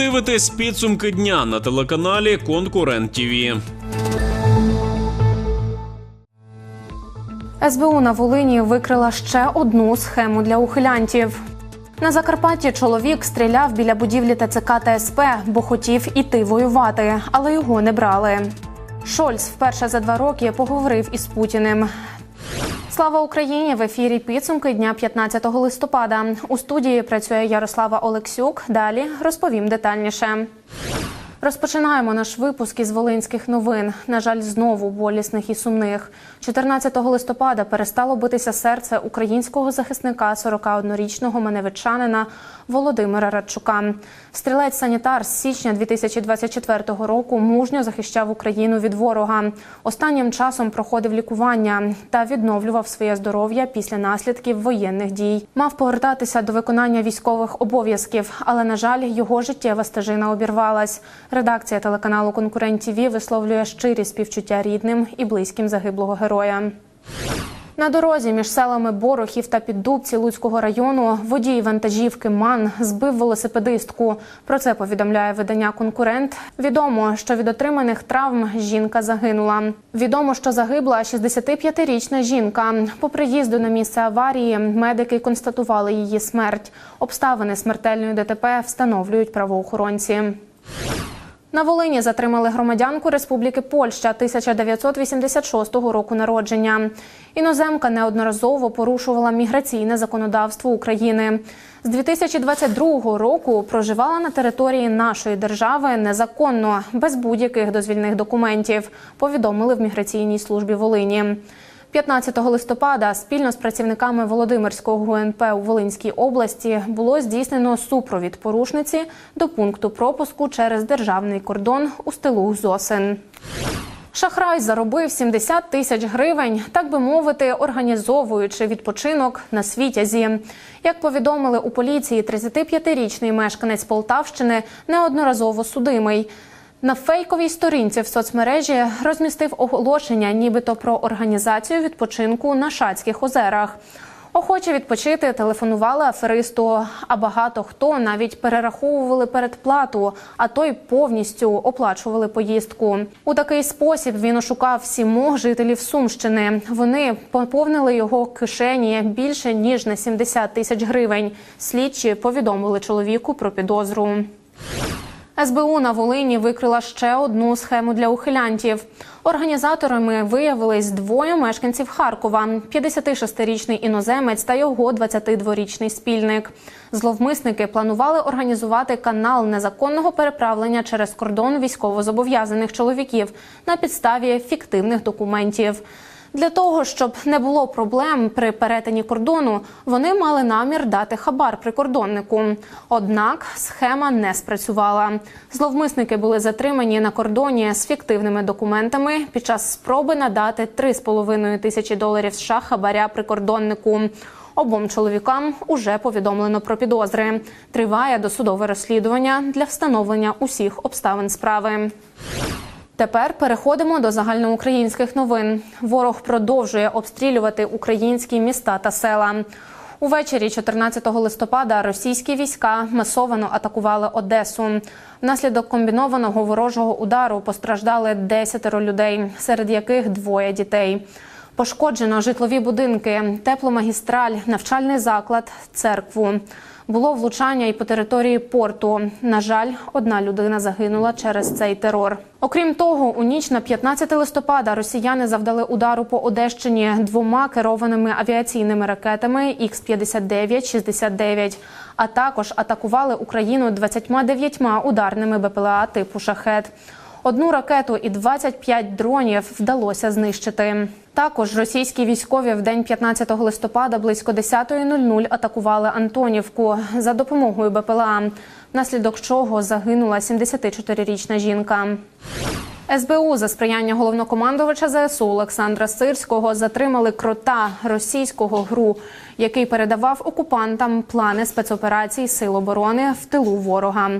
дивитесь підсумки дня на телеканалі Конкурент ТІВІ. СБУ на Волині викрила ще одну схему для ухилянтів. На Закарпатті чоловік стріляв біля будівлі ТЦК та СП, бо хотів іти воювати, але його не брали. Шольц вперше за два роки поговорив із Путіним. Слава Україні! В ефірі підсумки дня 15 листопада. У студії працює Ярослава Олексюк. Далі розповім детальніше. Розпочинаємо наш випуск із волинських новин. На жаль, знову болісних і сумних. 14 листопада перестало битися серце українського захисника 41-річного маневичанина Володимира Радчука. Стрілець-санітар з січня 2024 року мужньо захищав Україну від ворога. Останнім часом проходив лікування та відновлював своє здоров'я після наслідків воєнних дій. Мав повертатися до виконання військових обов'язків, але на жаль, його життєва стежина обірвалась. Редакція телеканалу Конкурент ТІВІ висловлює щирі співчуття рідним і близьким загиблого героя. На дорозі між селами Борохів та Піддубці Луцького району водій вантажівки Ман збив велосипедистку. Про це повідомляє видання Конкурент. Відомо, що від отриманих травм жінка загинула. Відомо, що загибла 65-річна жінка. По приїзду на місце аварії медики констатували її смерть. Обставини смертельної ДТП встановлюють правоохоронці. На Волині затримали громадянку Республіки Польща 1986 року народження. Іноземка неодноразово порушувала міграційне законодавство України. З 2022 року проживала на території нашої держави незаконно, без будь-яких дозвільних документів. Повідомили в міграційній службі Волині. 15 листопада спільно з працівниками Володимирського ГУНП у Волинській області було здійснено супровід порушниці до пункту пропуску через державний кордон у стилу Зосин. Шахрай заробив 70 тисяч гривень, так би мовити, організовуючи відпочинок на світязі. Як повідомили у поліції, 35-річний мешканець Полтавщини неодноразово судимий. На фейковій сторінці в соцмережі розмістив оголошення, нібито про організацію відпочинку на Шацьких озерах. Охоче відпочити телефонували аферисту, а багато хто навіть перераховували передплату, а то й повністю оплачували поїздку. У такий спосіб він ошукав сімох жителів Сумщини. Вони поповнили його кишені більше ніж на 70 тисяч гривень. Слідчі повідомили чоловіку про підозру. СБУ на Волині викрила ще одну схему для ухилянтів. Організаторами виявились двоє мешканців Харкова: – 56-річний іноземець та його 22-річний спільник. Зловмисники планували організувати канал незаконного переправлення через кордон військовозобов'язаних чоловіків на підставі фіктивних документів. Для того щоб не було проблем при перетині кордону, вони мали намір дати хабар прикордоннику. Однак схема не спрацювала. Зловмисники були затримані на кордоні з фіктивними документами під час спроби надати 3,5 тисячі доларів США хабаря прикордоннику. Обом чоловікам уже повідомлено про підозри. Триває досудове розслідування для встановлення усіх обставин справи. Тепер переходимо до загальноукраїнських новин. Ворог продовжує обстрілювати українські міста та села. Увечері 14 листопада російські війська масовано атакували Одесу. Внаслідок комбінованого ворожого удару постраждали 10 людей, серед яких двоє дітей. Пошкоджено житлові будинки, тепломагістраль, навчальний заклад, церкву. Було влучання і по території порту. На жаль, одна людина загинула через цей терор. Окрім того, у ніч на 15 листопада росіяни завдали удару по Одещині двома керованими авіаційними ракетами Х-59-69, а також атакували Україну 29 ударними БПЛА типу шахет. Одну ракету і 25 дронів вдалося знищити. Також російські військові в день 15 листопада близько 10.00 атакували Антонівку за допомогою БПЛА, внаслідок чого загинула 74-річна жінка. СБУ за сприяння головнокомандувача ЗСУ Олександра Сирського затримали крота російського гру, який передавав окупантам плани спецоперацій Сил оборони в тилу ворога.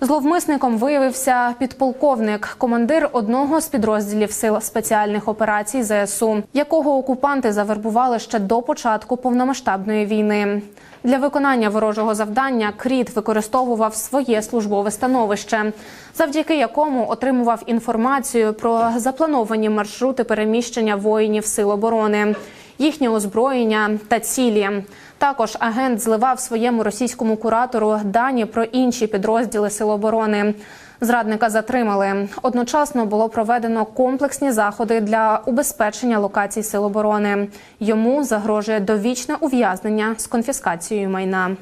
Зловмисником виявився підполковник, командир одного з підрозділів сил спеціальних операцій ЗСУ, якого окупанти завербували ще до початку повномасштабної війни. Для виконання ворожого завдання Кріт використовував своє службове становище, завдяки якому отримував інформацію про заплановані маршрути переміщення воїнів сил оборони, їхнє озброєння та цілі. Також агент зливав своєму російському куратору дані про інші підрозділи Сил оборони. Зрадника затримали. Одночасно було проведено комплексні заходи для убезпечення локацій Сил оборони. Йому загрожує довічне ув'язнення з конфіскацією майна.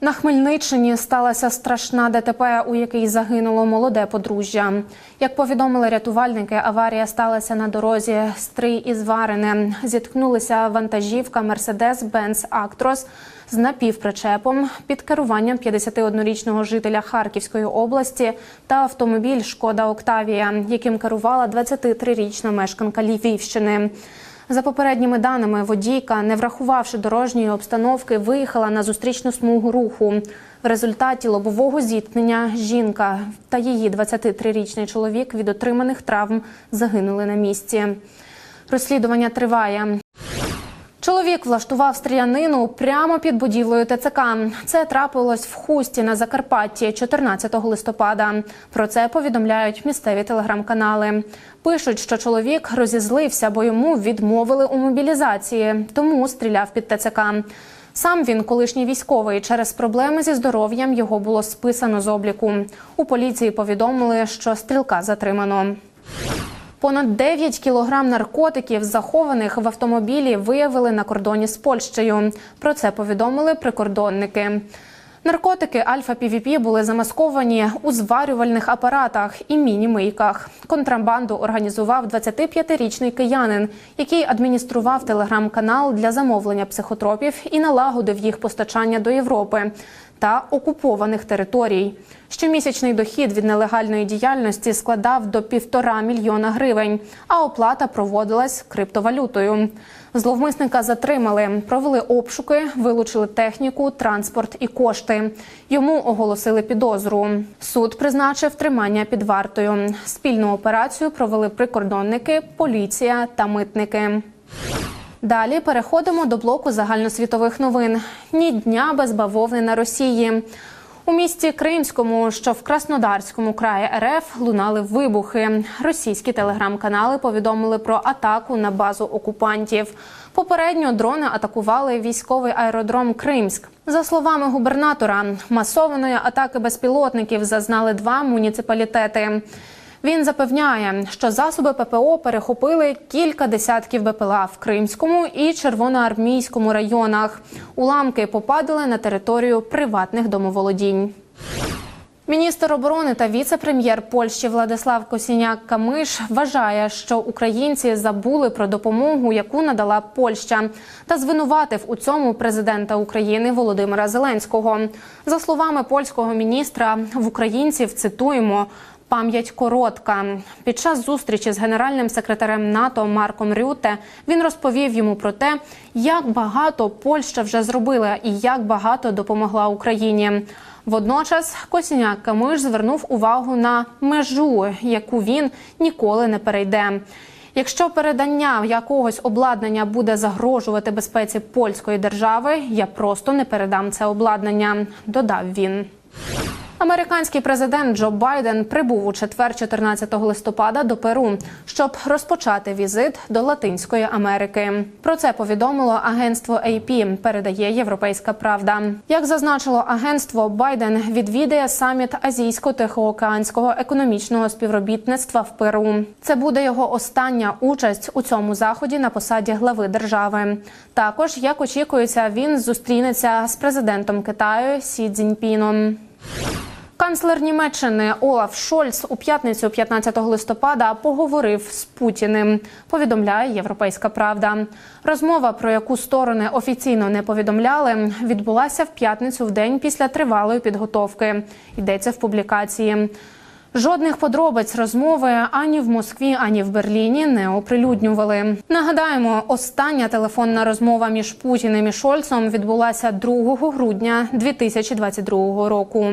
На Хмельниччині сталася страшна ДТП, у якій загинуло молоде подружжя. Як повідомили рятувальники, аварія сталася на дорозі Стрий із Варине. Зіткнулися вантажівка Mercedes-Benz Actros з напівпричепом під керуванням 51-річного жителя Харківської області та автомобіль Шкода Октавія, яким керувала 23-річна мешканка Львівщини. За попередніми даними, водійка, не врахувавши дорожньої обстановки, виїхала на зустрічну смугу руху. В результаті лобового зіткнення жінка та її 23-річний чоловік від отриманих травм загинули на місці. Розслідування триває. Чоловік влаштував стрілянину прямо під будівлею ТЦК. Це трапилось в хусті на Закарпатті 14 листопада. Про це повідомляють місцеві телеграм-канали. Пишуть, що чоловік розізлився, бо йому відмовили у мобілізації, тому стріляв під ТЦК. Сам він колишній військовий. Через проблеми зі здоров'ям його було списано з обліку. У поліції повідомили, що стрілка затримано. Понад 9 кілограм наркотиків, захованих в автомобілі, виявили на кордоні з Польщею. Про це повідомили прикордонники. Наркотики Альфа-ПВП були замасковані у зварювальних апаратах і міні-мийках. Контрабанду організував 25-річний киянин, який адміністрував телеграм-канал для замовлення психотропів і налагодив їх постачання до Європи та окупованих територій. Щомісячний дохід від нелегальної діяльності складав до півтора мільйона гривень, а оплата проводилась криптовалютою. Зловмисника затримали, провели обшуки, вилучили техніку, транспорт і кошти. Йому оголосили підозру. Суд призначив тримання під вартою. Спільну операцію провели прикордонники, поліція та митники. Далі переходимо до блоку загальносвітових новин. Ні дня без бавовни на Росії. У місті Кримському, що в Краснодарському краї РФ, лунали вибухи. Російські телеграм-канали повідомили про атаку на базу окупантів. Попередньо дрони атакували військовий аеродром Кримськ. За словами губернатора, масованої атаки безпілотників зазнали два муніципалітети. Він запевняє, що засоби ППО перехопили кілька десятків БПЛА в Кримському і Червоноармійському районах. Уламки попадали на територію приватних домоволодінь. Міністр оборони та віце-прем'єр Польщі Владислав Косіняк-Камиш вважає, що українці забули про допомогу, яку надала Польща, та звинуватив у цьому президента України Володимира Зеленського. За словами польського міністра, в українців цитуємо. Пам'ять коротка. Під час зустрічі з генеральним секретарем НАТО Марком Рюте він розповів йому про те, як багато Польща вже зробила і як багато допомогла Україні. Водночас Косіняк Камиш звернув увагу на межу, яку він ніколи не перейде. Якщо передання якогось обладнання буде загрожувати безпеці польської держави, я просто не передам це обладнання, додав він. Американський президент Джо Байден прибув у четвер, 14 листопада, до Перу, щоб розпочати візит до Латинської Америки. Про це повідомило агентство AP, Передає Європейська Правда. Як зазначило агентство, Байден відвідає саміт Азійсько-Тихоокеанського економічного співробітництва в Перу. Це буде його остання участь у цьому заході на посаді глави держави. Також, як очікується, він зустрінеться з президентом Китаю Сі Цзіньпіном. Канцлер Німеччини Олаф Шольц у п'ятницю, 15 листопада, поговорив з Путіним. Повідомляє Європейська Правда. Розмова, про яку сторони офіційно не повідомляли, відбулася в п'ятницю в день після тривалої підготовки. Йдеться в публікації. Жодних подробиць розмови ані в Москві, ані в Берліні не оприлюднювали. Нагадаємо, остання телефонна розмова між Путіним і Шольцом відбулася 2 грудня 2022 року.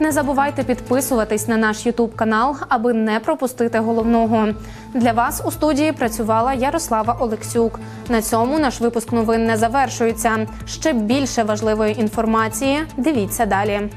Не забувайте підписуватись на наш Ютуб канал, аби не пропустити головного. Для вас у студії працювала Ярослава Олексюк. На цьому наш випуск новин не завершується. Ще більше важливої інформації. Дивіться далі.